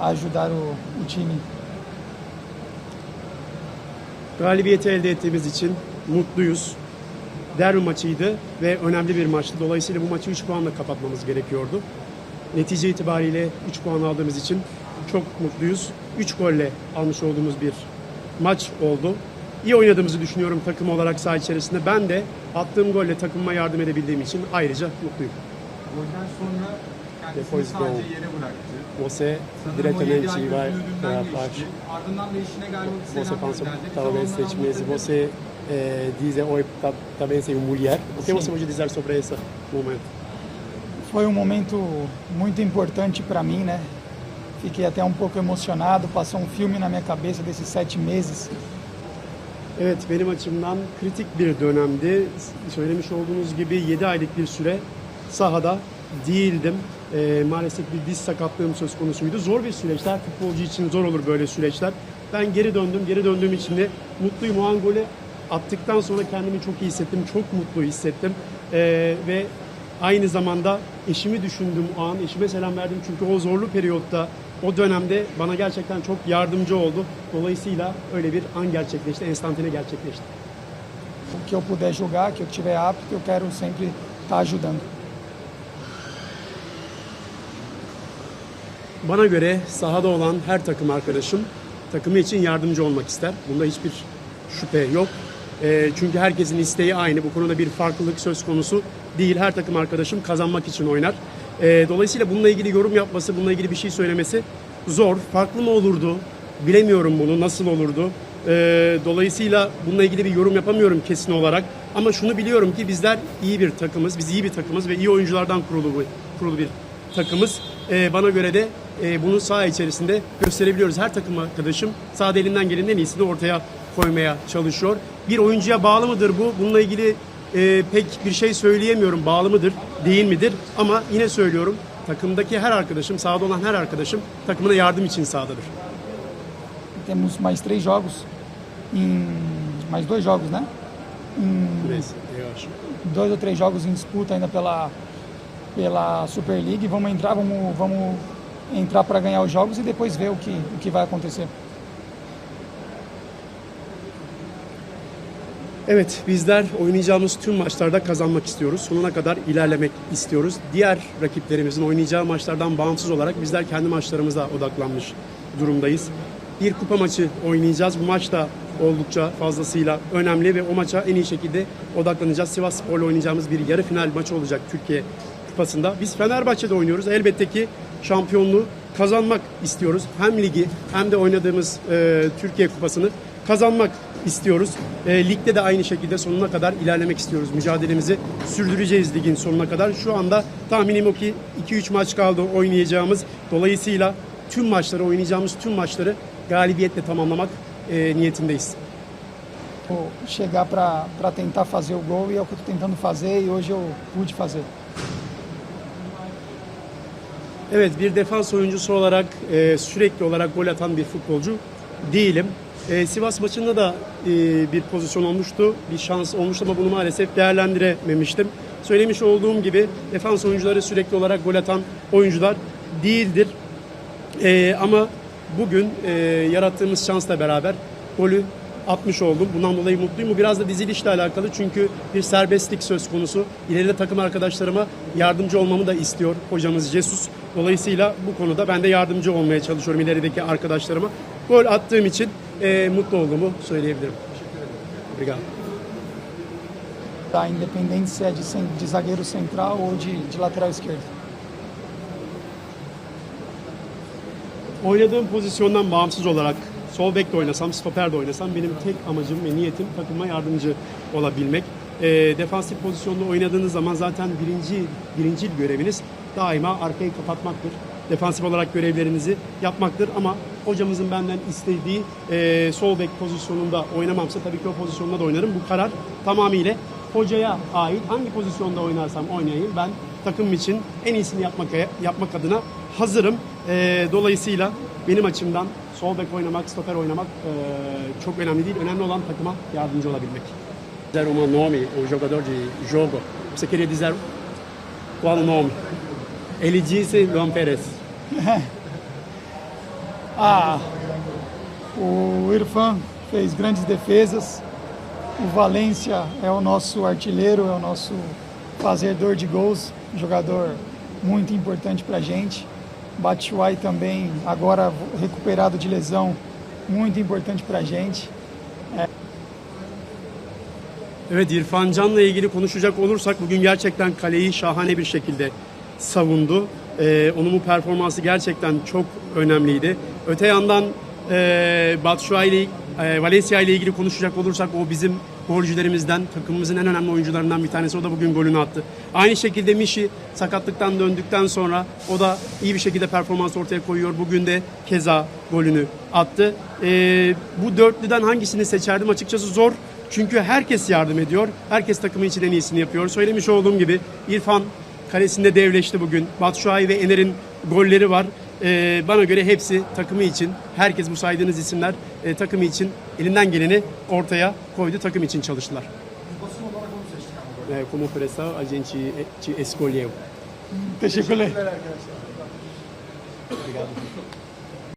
a ajudar o, o time. Galibiyeti elde ettiğimiz için mutluyuz. Derbi maçıydı ve önemli bir maçtı. Dolayısıyla bu maçı 3 puanla kapatmamız gerekiyordu. Netice itibariyle 3 puan aldığımız için çok mutluyuz. 3 golle almış olduğumuz bir maç oldu. İyi oynadığımızı düşünüyorum takım olarak saha içerisinde. Ben de attığım golle takımıma yardım edebildiğim için ayrıca mutluyum. Golden sonra Depois bıraktı. Você diretamente vai para a parte Você. Bir talvez sete meses você eh, diz oi tá, também sem mulher. O que Sim. você pode dizer sobre esse momento? Foi um momento muito importante para mim, né? Fiquei até um pouco emocionado, passou um filme na minha cabeça desses sete meses. Evet benim açımdan kritik bir dönemdi. Söylemiş olduğunuz gibi 7 aylık bir süre sahada değildim. Ee, maalesef bir diz sakatlığım söz konusuydu. Zor bir süreçler. Futbolcu için zor olur böyle süreçler. Ben geri döndüm. Geri döndüğüm için de mutluyum. O an golü attıktan sonra kendimi çok iyi hissettim. Çok mutlu hissettim. Ee, ve aynı zamanda eşimi düşündüm o an. Eşime selam verdim. Çünkü o zorlu periyotta o dönemde bana gerçekten çok yardımcı oldu. Dolayısıyla öyle bir an gerçekleşti. Enstantane gerçekleşti. O que eu puder jogar, que eu tiver apto, eu quero sempre estar ajudando. Bana göre sahada olan her takım arkadaşım takımı için yardımcı olmak ister. Bunda hiçbir şüphe yok. Eee, çünkü herkesin isteği aynı. Bu konuda bir farklılık söz konusu değil. Her takım arkadaşım kazanmak için oynar. Eee, dolayısıyla bununla ilgili yorum yapması, bununla ilgili bir şey söylemesi zor. Farklı mı olurdu? Bilemiyorum bunu. Nasıl olurdu? Eee, dolayısıyla bununla ilgili bir yorum yapamıyorum kesin olarak. Ama şunu biliyorum ki bizler iyi bir takımız. Biz iyi bir takımız ve iyi oyunculardan kurulu, kurulu bir takımız. Ee, bana göre de e, bunu saha içerisinde gösterebiliyoruz. Her takım arkadaşım sahada elinden gelenin en iyisini ortaya koymaya çalışıyor. Bir oyuncuya bağlı mıdır bu? Bununla ilgili e, pek bir şey söyleyemiyorum. Bağlı mıdır, değil midir? Ama yine söylüyorum. Takımdaki her arkadaşım, sahada olan her arkadaşım takımına yardım için sahadadır. Temos mais três jogos, em, mais dois jogos, né? Em Neyse, eu acho. dois ou três jogos em disputa ainda pela, pela Super League. Vamos entrar, vamos, vamos entrar para ganhar os jogos e depois ver o que, o que vai acontecer. Evet, bizler oynayacağımız tüm maçlarda kazanmak istiyoruz. Sonuna kadar ilerlemek istiyoruz. Diğer rakiplerimizin oynayacağı maçlardan bağımsız olarak bizler kendi maçlarımıza odaklanmış durumdayız. Bir kupa maçı oynayacağız. Bu maç da oldukça fazlasıyla önemli ve o maça en iyi şekilde odaklanacağız. Sivas Spor'la oynayacağımız bir yarı final maçı olacak Türkiye Kupası'nda. Biz Fenerbahçe'de oynuyoruz. Elbette ki şampiyonluğu kazanmak istiyoruz. Hem ligi hem de oynadığımız e, Türkiye Kupası'nı kazanmak istiyoruz. E, ligde de aynı şekilde sonuna kadar ilerlemek istiyoruz. Mücadelemizi sürdüreceğiz ligin sonuna kadar. Şu anda tahminim o ki 2-3 maç kaldı oynayacağımız. Dolayısıyla tüm maçları oynayacağımız tüm maçları galibiyetle tamamlamak e, niyetindeyiz. Vou chegar para tentar fazer o gol e é o que eu estou tentando fazer e hoje eu pude fazer. Evet bir defans oyuncusu olarak e, sürekli olarak gol atan bir futbolcu değilim. E, Sivas maçında da e, bir pozisyon olmuştu, bir şans olmuştu ama bunu maalesef değerlendirememiştim. Söylemiş olduğum gibi defans oyuncuları sürekli olarak gol atan oyuncular değildir. E, ama bugün e, yarattığımız şansla beraber golü atmış oldum. Bundan dolayı mutluyum. Bu biraz da dizilişle alakalı çünkü bir serbestlik söz konusu. İleride takım arkadaşlarıma yardımcı olmamı da istiyor hocamız Jesus. Dolayısıyla bu konuda ben de yardımcı olmaya çalışıyorum ilerideki arkadaşlarıma. Gol attığım için e, mutlu olduğumu söyleyebilirim. Obrigado. Tá, independente se é de, de zagueiro central ou de, de lateral esquerdo. Oynadığım pozisyondan bağımsız olarak sol bek de oynasam, stoper de oynasam benim tek amacım ve niyetim takıma yardımcı olabilmek. E, defansif pozisyonda oynadığınız zaman zaten birinci birincil göreviniz daima arkayı kapatmaktır. Defansif olarak görevlerinizi yapmaktır ama hocamızın benden istediği e, sol bek pozisyonunda oynamamsa tabii ki o pozisyonda da oynarım. Bu karar tamamıyla hocaya ait. Hangi pozisyonda oynarsam oynayayım ben takım için en iyisini yapmak yapmak adına hazırım. E, dolayısıyla benim açımdan sol bek oynamak, stoper oynamak e, çok önemli değil. Önemli olan takıma yardımcı olabilmek. Dizer um nome, o jogador de jogo. Você queria dizer qual o nome? Ele disse Luan Pérez. Ah, o Irfan fez grandes defesas. O Valência é o nosso artilheiro, é o nosso fazedor de gols, jogador muito importante para a gente. Batshuayi também, agora recuperado de lesão, muito importante para a gente. Evet İrfan Can'la ilgili konuşacak olursak bugün gerçekten kaleyi şahane bir şekilde savundu. Ee, onun bu performansı gerçekten çok önemliydi. Öte yandan e, Batshuayi ile e, Valencia ile ilgili konuşacak olursak o bizim golcülerimizden, takımımızın en önemli oyuncularından bir tanesi. O da bugün golünü attı. Aynı şekilde Mişi sakatlıktan döndükten sonra o da iyi bir şekilde performans ortaya koyuyor. Bugün de keza golünü attı. Ee, bu dörtlüden hangisini seçerdim açıkçası zor. Çünkü herkes yardım ediyor. Herkes takımı için en iyisini yapıyor. Söylemiş olduğum gibi İrfan kalesinde devleşti bugün. Batshuayi ve Ener'in golleri var. Ee, bana göre hepsi takımı için, herkes bu saydığınız isimler e, takımı için elinden geleni ortaya koydu. Takım için çalıştılar. Basın olarak onu seçtik ama. É, como pressão, a gente te escolheu. Teşekkürler. Teşekkürler arkadaşlar. Obrigado.